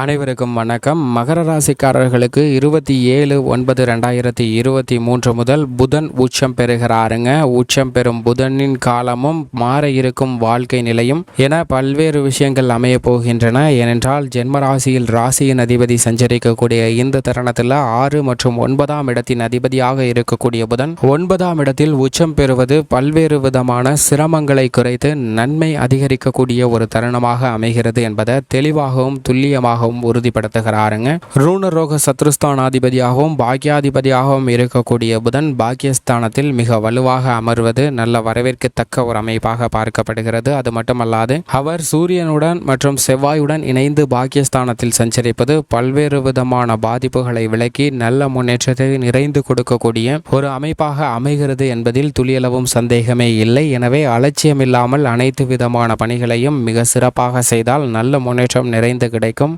அனைவருக்கும் வணக்கம். மகர ராசிக்காரர்களுக்கு இருபத்தி ஏழு ஒன்பது ரெண்டாயிரத்தி இருபத்தி மூன்று முதல் புதன் உச்சம் பெறுகிறாருங்க. உச்சம் பெறும் புதனின் காலமும் மாற இருக்கும் வாழ்க்கை நிலையும் என பல்வேறு விஷயங்கள் அமைய போகின்றன. ஏனென்றால் ஜென்ம ராசியில் ராசியின் அதிபதி சஞ்சரிக்கக்கூடிய இந்த தருணத்தில் ஆறு மற்றும் ஒன்பதாம் இடத்தின் அதிபதியாக இருக்கக்கூடிய புதன் ஒன்பதாம் இடத்தில் உச்சம் பெறுவது பல்வேறு விதமான சிரமங்களை குறைத்து நன்மை அதிகரிக்கக்கூடிய ஒரு தருணமாக அமைகிறது என்பதை தெளிவாகவும் துல்லியமாகவும் உறுதிப்படுத்துகிறாருங்க. ரூண ரோக சத்ருஸ்தானாதிபதியாகவும் பாக்கியாதிபதியாகவும் இருக்கக்கூடிய புதன் பாக்கியஸ்தானத்தில் மிக வலுவாக அமர்வது நல்ல வரவேற்கத்தக்க ஒரு அமைப்பாக பார்க்கப்படுகிறது. அது மட்டுமல்லாது அவர் சூரியனுடன் மற்றும் செவ்வாயுடன் இணைந்து பாக்கியஸ்தானத்தில் சஞ்சரிப்பது பல்வேறு விதமான பாதிப்புகளை விலக்கி நல்ல முன்னேற்றத்தை நிறைந்து கொடுக்கக்கூடிய ஒரு அமைப்பாக அமைகிறது என்பதில் துளியளவும் சந்தேகமே இல்லை. எனவே அலட்சியமில்லாமல் அனைத்து விதமான பணிகளையும் மிக சிறப்பாக செய்தால் நல்ல முன்னேற்றம் நிறைந்து கிடைக்கும்.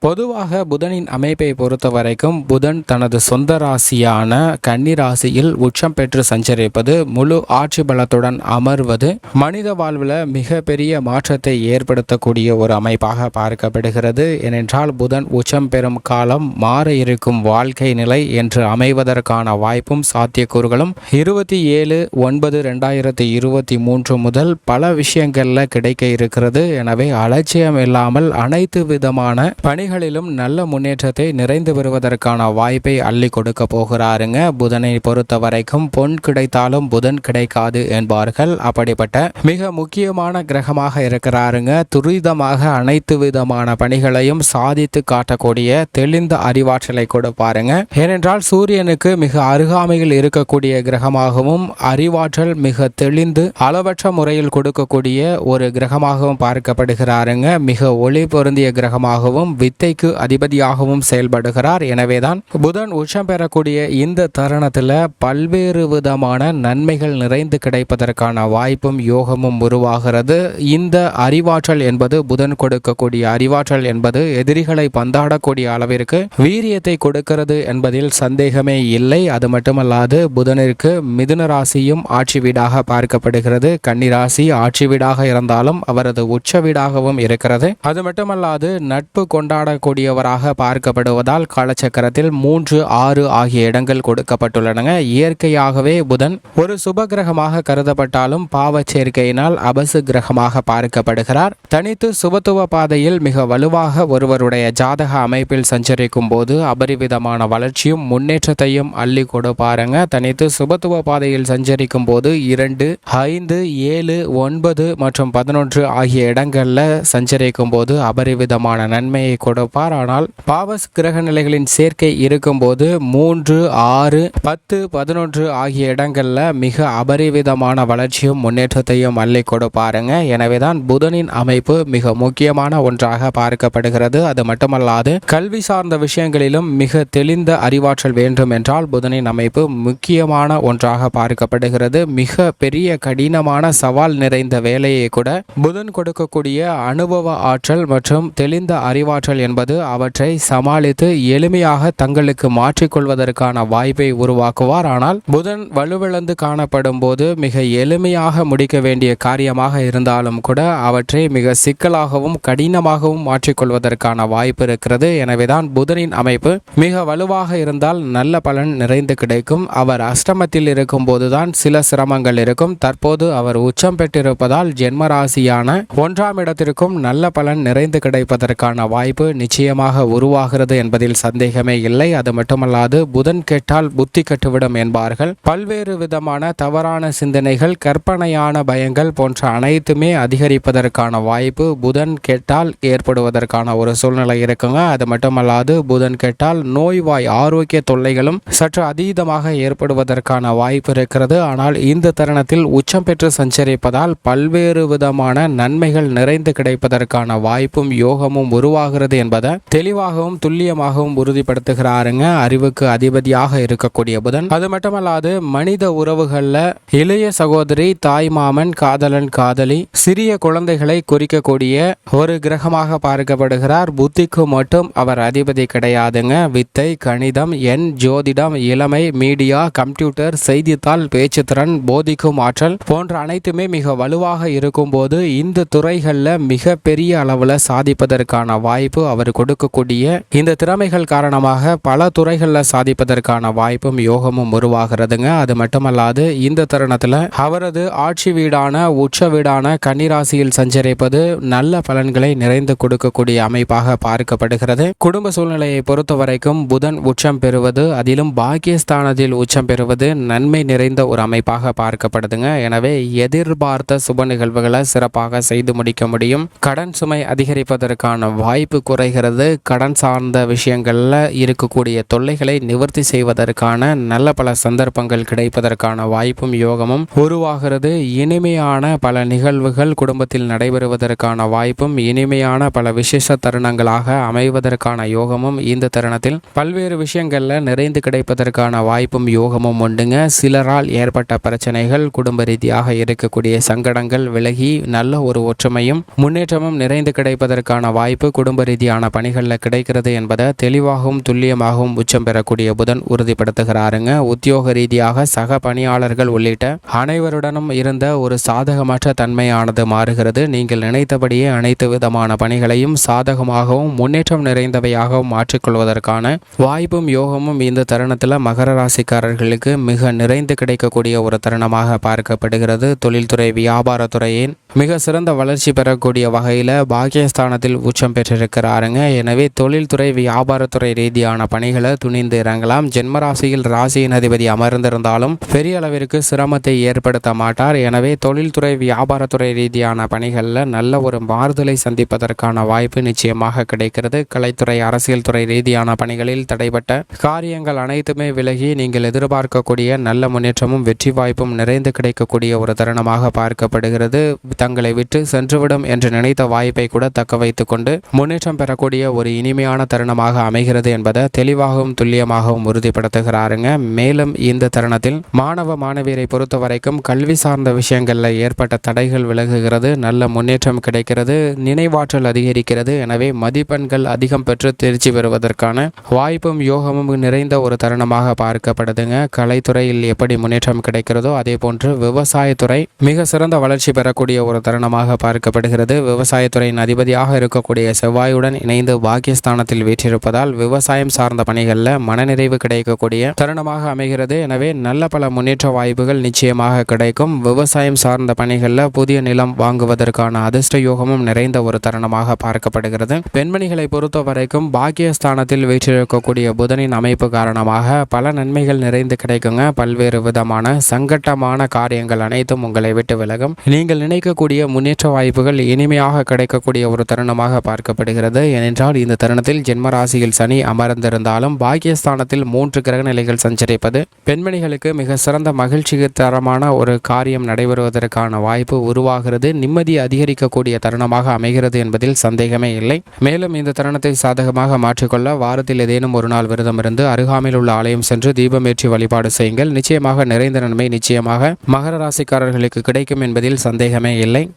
பொதுவாக புதனின் அமைப்பை பொறுத்த வரைக்கும் புதன் தனது சொந்த ராசியான கன்னி ராசியில் உச்சம் பெற்று சஞ்சரிப்பது முழு ஆட்சி பலத்துடன் அமர்வது மனித வாழ்வில் மிகப்பெரிய மாற்றத்தை ஏற்படுத்தக்கூடிய ஒரு அமைப்பாக பார்க்கப்படுகிறது. ஏனென்றால் புதன் உச்சம் பெறும் காலம் மாற இருக்கும் வாழ்க்கை நிலை என்று அமைவதற்கான வாய்ப்பும் சாத்தியக்கூறுகளும் இருபத்தி ஏழு ஒன்பது ரெண்டாயிரத்தி இருபத்தி மூன்று முதல் பல விஷயங்களில் கிடைக்க இருக்கிறது. எனவே அலட்சியம் இல்லாமல் அனைத்து விதமான பணி துறைகளிலும் நல்ல முன்னேற்றத்தை நிறைந்து வருவதற்கான வாய்ப்பை அள்ளி கொடுக்க போகிறாருங்க. புதனை பொறுத்த வரைக்கும் பொன் கிடைத்தாலும் புதன் கிடைக்காது என்பார்கள். அப்படிப்பட்ட மிக முக்கியமான கிரகமாக இருக்கிறாருங்க. துரிதமாக அனைத்து விதமான பணிகளையும் சாதித்து காட்டக்கூடிய தெளிந்த அறிவாற்றலை கொடுப்பாருங்க. ஏனென்றால் சூரியனுக்கு மிக அருகாமையில் இருக்கக்கூடிய கிரகமாகவும் அறிவாற்றல் மிக தெளிந்து அளவற்ற முறையில் கொடுக்கக்கூடிய ஒரு கிரகமாகவும் பார்க்கப்படுகிறாருங்க. மிக ஒளி பொருந்திய கிரகமாகவும் வித் வித்தைக்கு அதிபதியாகவும் செயல்படுகிறார். எனவேதான் புதன் உச்சம் பெறக்கூடிய இந்த தருணத்தில் பல்வேறு விதமான நன்மைகள் நிறைந்து கிடைப்பதற்கான வாய்ப்பும் யோகமும் உருவாகிறது. இந்த அறிவாற்றல் என்பது புதன் கொடுக்கக்கூடிய அறிவாற்றல் என்பது எதிரிகளை பந்தாடக்கூடிய அளவிற்கு வீரியத்தை கொடுக்கிறது என்பதில் சந்தேகமே இல்லை. அது மட்டுமல்லாது புதனிற்கு மிதுன ராசியும் ஆட்சி வீடாக பார்க்கப்படுகிறது. கன்னிராசி ஆட்சி வீடாக இருந்தாலும் அவரது உச்ச வீடாகவும் இருக்கிறது. அது மட்டுமல்லாது நட்பு கொண்டாட கொண்டாடக்கூடியவராக பார்க்கப்படுவதால் காலச்சக்கரத்தில் மூன்று ஆறு ஆகிய இடங்கள் கொடுக்கப்பட்டுள்ளன இயற்கையாகவே புதன் ஒரு சுப கிரகமாக கருதப்பட்டாலும் பாவச் சேர்க்கையினால் அபசு கிரகமாக பார்க்கப்படுகிறார். தனித்து சுபத்துவ பாதையில் மிக வலுவாக ஒருவருடைய ஜாதக அமைப்பில் சஞ்சரிக்கும் போது அபரிவிதமான வளர்ச்சியும் முன்னேற்றத்தையும் அள்ளி கொடுப்பாருங்க. தனித்து சுபத்துவ பாதையில் சஞ்சரிக்கும் போது இரண்டு ஐந்து ஏழு ஒன்பது மற்றும் பதினொன்று ஆகிய இடங்களில் சஞ்சரிக்கும் போது அபரிவிதமான நன்மையை கொடுப்பார் ஆனால் பாவஸ் கிரக நிலைகளின் சேர்க்கை இருக்கும்போது மூன்று ஆறு பத்து பதினொன்று ஆகிய இடங்களில் மிக அபரிவிதமான வளர்ச்சியும் முன்னேற்றத்தையும் அள்ளி கொடுப்பாருங்க எனவேதான் புதனின் அமைப்பு மிக முக்கியமான ஒன்றாக பார்க்கப்படுகிறது. அது மட்டுமல்லாது கல்வி சார்ந்த விஷயங்களிலும் மிக தெளிந்த அறிவாற்றல் வேண்டும் என்றால் புதனின் அமைப்பு முக்கியமான ஒன்றாக பார்க்கப்படுகிறது. மிக பெரிய கடினமான சவால் நிறைந்த வேலையை கூட புதன் கொடுக்கக்கூடிய அனுபவ ஆற்றல் மற்றும் தெளிந்த அறிவாற்றல் என்பது அவற்றை சமாளித்து எளிமையாக தங்களுக்கு மாற்றிக்கொள்வதற்கான வாய்ப்பை உருவாக்குவார். ஆனால் புதன் வலுவிழந்து காணப்படும் போது மிக எளிமையாக முடிக்க வேண்டிய காரியமாக இருந்தாலும் கூட அவற்றை மிக சிக்கலாகவும் கடினமாகவும் மாற்றிக்கொள்வதற்கான வாய்ப்பு இருக்கிறது. எனவேதான் புதனின் அமைப்பு மிக வலுவாக இருந்தால் நல்ல பலன் நிறைந்து கிடைக்கும். அவர் அஷ்டமத்தில் இருக்கும் போதுதான் சில சிரமங்கள் இருக்கும். தற்போது அவர் உச்சம் பெற்றிருப்பதால் ஜென்மராசியான ஒன்றாம் இடத்திற்கும் நல்ல பலன் நிறைந்து கிடைப்பதற்கான வாய்ப்பு நிச்சயமாக உருவாகிறது என்பதில் சந்தேகமே இல்லை. அது மட்டுமல்லாது புதன் கெட்டால் புத்தி கட்டுவிடும் என்பார்கள். பல்வேறு விதமான தவறான சிந்தனைகள் கற்பனையான பயங்கள் போன்ற அனைத்துமே அதிகரிப்பதற்கான வாய்ப்பு புதன் கெட்டால் ஏற்படுவதற்கான ஒரு சூழ்நிலை இருக்குங்க. அது மட்டுமல்லாது புதன் கெட்டால் நோய்வாய் ஆரோக்கிய தொல்லைகளும் சற்று அதீதமாக ஏற்படுவதற்கான வாய்ப்பு இருக்கிறது. ஆனால் இந்த தருணத்தில் உச்சம் பெற்று சஞ்சரிப்பதால் பல்வேறு விதமான நன்மைகள் நிறைந்து கிடைப்பதற்கான வாய்ப்பும் யோகமும் உருவாகிறது என்பதை தெளிவாகவும் துல்லியமாகவும் உறுதிப்படுத்துகிறாருங்க. அறிவுக்கு அதிபதியாக இருக்கக்கூடிய புதன். அது மட்டுமல்லாது மனித உறவுகளில் இளைய சகோதரி தாய் மாமன் காதலன் காதலி சிறிய குழந்தைகளை குறிக்கக்கூடிய ஒரு கிரகமாக பார்க்கப்படுகிறார். புத்திக்கு மட்டும் அவர் அதிபதி கிடையாதுங்க. வித்தை கணிதம் எண் ஜோதிடம் இளமை மீடியா கம்ப்யூட்டர் செய்தித்தாள் பேச்சுத்திறன் போதிக்கும் ஆற்றல் போன்ற அனைத்துமே மிக வலுவாக இருக்கும்போது இந்த துறைகளில் மிக பெரிய அளவில் சாதிப்பதற்கான வாய்ப்பு அவர் கொடுக்கக்கூடிய இந்த திறமைகள் காரணமாக பல துறைகளில் சாதிப்பதற்கான வாய்ப்பும் யோகமும் உருவாகிறதுங்க. அது மட்டுமல்லாது இந்த தருணத்தில் அவரது ஆட்சி வீடான உச்ச வீடான கன்னிராசியில் சஞ்சரிப்பது நல்ல பலன்களை நிறைந்து கொடுக்கக்கூடிய அமைப்பாக பார்க்கப்படுகிறது. குடும்ப சூழ்நிலையை பொறுத்த வரைக்கும் புதன் உச்சம் பெறுவது அதிலும் பாக்கியஸ்தானத்தில் உச்சம் பெறுவது நன்மை நிறைந்த ஒரு அமைப்பாக பார்க்கப்படுதுங்க. எனவே எதிர்பார்த்த சுப நிகழ்வுகளை சிறப்பாக செய்து முடிக்க முடியும். கடன் சுமை அதிகரிப்பதற்கான வாய்ப்பு குறைகிறது. கடன் சார்ந்த விஷயங்களில் இருக்கக்கூடிய தொல்லைகளை நிவர்த்தி செய்வதற்கான நல்ல பல சந்தர்ப்பங்கள் கிடைப்பதற்கான வாய்ப்பும் யோகமும் உருவாகிறது. இனிமையான பல நிகழ்வுகள் குடும்பத்தில் நடைபெறுவதற்கான வாய்ப்பும் இனிமையான பல விசேஷ தருணங்களாக அமைவதற்கான யோகமும் இந்த தருணத்தில் பல்வேறு விஷயங்களில் நிறைந்து கிடைப்பதற்கான வாய்ப்பும் யோகமும் உண்டுங்க. சிலரால் ஏற்பட்ட பிரச்சனைகள் குடும்ப ரீதியாக இருக்கக்கூடிய சங்கடங்கள் விலகி நல்ல ஒரு ஒற்றுமையும் முன்னேற்றமும் நிறைந்து கிடைப்பதற்கான வாய்ப்பு குடும்ப ரீதியான பணிகளில் கிடைக்கிறது என்பதை தெளிவாகவும் துல்லியமாகவும் உச்சம் பெறக்கூடிய புதன் உறுதிப்படுத்துகிறாருங்க. உத்தியோக ரீதியாக சக பணியாளர்கள் உள்ளிட்ட அனைவருடனும் இருந்த ஒரு சாதகமற்ற தன்மையானது மாறுகிறது. நீங்கள் நினைத்தபடியே அனைத்து விதமான பணிகளையும் சாதகமாகவும் முன்னேற்றம் நிறைந்தவையாகவும் மாற்றிக்கொள்வதற்கான வாய்ப்பும் யோகமும் இந்த தருணத்தில் மகர ராசிக்காரர்களுக்கு மிக நிறைந்து கிடைக்கக்கூடிய ஒரு தருணமாக பார்க்கப்படுகிறது. தொழில்துறை வியாபாரத்துறையின் மிக சிறந்த வளர்ச்சி பெறக்கூடிய வகையில் பாக்கியஸ்தானத்தில் உச்சம் பெற்றிருக்கிறாருங்க. எனவே தொழில்துறை வியாபாரத்துறை ரீதியான பணிகளை துணிந்து இறங்கலாம். ஜென்மராசியில் ராசியின் அதிபதி அமர்ந்திருந்தாலும் பெரிய அளவிற்கு சிரமத்தை ஏற்படுத்த மாட்டார். எனவே தொழில்துறை வியாபாரத்துறை ரீதியான பணிகளில் நல்ல ஒரு மாறுதலை சந்திப்பதற்கான வாய்ப்பு நிச்சயமாக கிடைக்கிறது. கலைத்துறை அரசியல் துறை ரீதியான பணிகளில் தடைபட்ட காரியங்கள் அனைத்துமே விலகி நீங்கள் எதிர்பார்க்கக்கூடிய நல்ல முன்னேற்றமும் வெற்றி வாய்ப்பும் நிறைந்து கிடைக்கக்கூடிய ஒரு தருணமாக பார்க்கப்படுகிறது. தங்களை விட்டு சென்றுவிடும் என்று நினைத்த வாய்ப்பை கூட தக்க வைத்து கொண்டு முன்னேற்றம் பெறக்கூடிய ஒரு இனிமையான தருணமாக அமைகிறது என்பதை தெளிவாகவும் துல்லியமாகவும் உறுதிப்படுத்துகிறாருங்க. மேலும் இந்த தருணத்தில் மாணவ மாணவியரை பொறுத்த வரைக்கும் கல்வி சார்ந்த விஷயங்களில் ஏற்பட்ட தடைகள் விலகுகிறது நல்ல முன்னேற்றம் கிடைக்கிறது நினைவாற்றல் அதிகரிக்கிறது. எனவே மதிப்பெண்கள் அதிகம் பெற்று தேர்ச்சி பெறுவதற்கான வாய்ப்பும் யோகமும் நிறைந்த ஒரு தருணமாக பார்க்கப்படுதுங்க. கலைத்துறையில் எப்படி முன்னேற்றம் கிடைக்கிறதோ அதே போன்று விவசாயத்துறை மிக சிறந்த வளர்ச்சி பெறக்கூடிய ஒரு தருணமாக பார்க்கப்படுகிறது. விவசாயத்துறையின் அதிபதியாக இருக்கக்கூடிய செவ்வாயுடன் இணைந்து பாக்கியஸ்தானத்தில் வீற்றிருப்பதால் விவசாயம் சார்ந்த பணிகளில் மனநிறைவு கிடைக்கக்கூடிய தருணமாக அமைகிறது. எனவே நல்ல பல முன்னேற்ற வாய்ப்புகள் நிச்சயமாக கிடைக்கும். விவசாயம் சார்ந்த பணிகளில் புதிய நிலம் வாங்குவதற்கான அதிர்ஷ்ட யோகமும் நிறைந்த ஒரு தருணமாக பார்க்கப்படுகிறது. பெண்மணிகளை பொறுத்த வரைக்கும் பாகியஸ்தானத்தில் வீற்றிருக்கக்கூடிய புதனின் அமைப்பு காரணமாக பல நன்மைகள் நிறைந்து கிடைக்குங்க. பல்வேறு விதமான சங்கட்டமான காரியங்கள் அனைத்தும் உங்களை விட்டு விலகும். நீங்கள் நினைக்க இருக்கக்கூடிய முன்னேற்ற வாய்ப்புகள் இனிமையாக கிடைக்கக்கூடிய ஒரு தருணமாக பார்க்கப்படுகிறது. ஏனென்றால் இந்த தருணத்தில் ஜென்ம ராசியில் சனி அமர்ந்திருந்தாலும் பாக்கியஸ்தானத்தில் மூன்று கிரக நிலைகள் சஞ்சரிப்பது பெண்மணிகளுக்கு மிக சிறந்த மகிழ்ச்சி தரமான ஒரு காரியம் நடைபெறுவதற்கான வாய்ப்பு உருவாகிறது. நிம்மதி அதிகரிக்கக்கூடிய தருணமாக அமைகிறது என்பதில் சந்தேகமே இல்லை. மேலும் இந்த தருணத்தை சாதகமாக மாற்றிக்கொள்ள வாரத்தில் ஏதேனும் ஒரு நாள் விரதம் இருந்து அருகாமையில் உள்ள ஆலயம் சென்று தீபமேற்றி வழிபாடு செய்யுங்கள். நிச்சயமாக நிறைந்த நன்மை நிச்சயமாக மகர ராசிக்காரர்களுக்கு கிடைக்கும் என்பதில் சந்தேகமே இல்லை. lên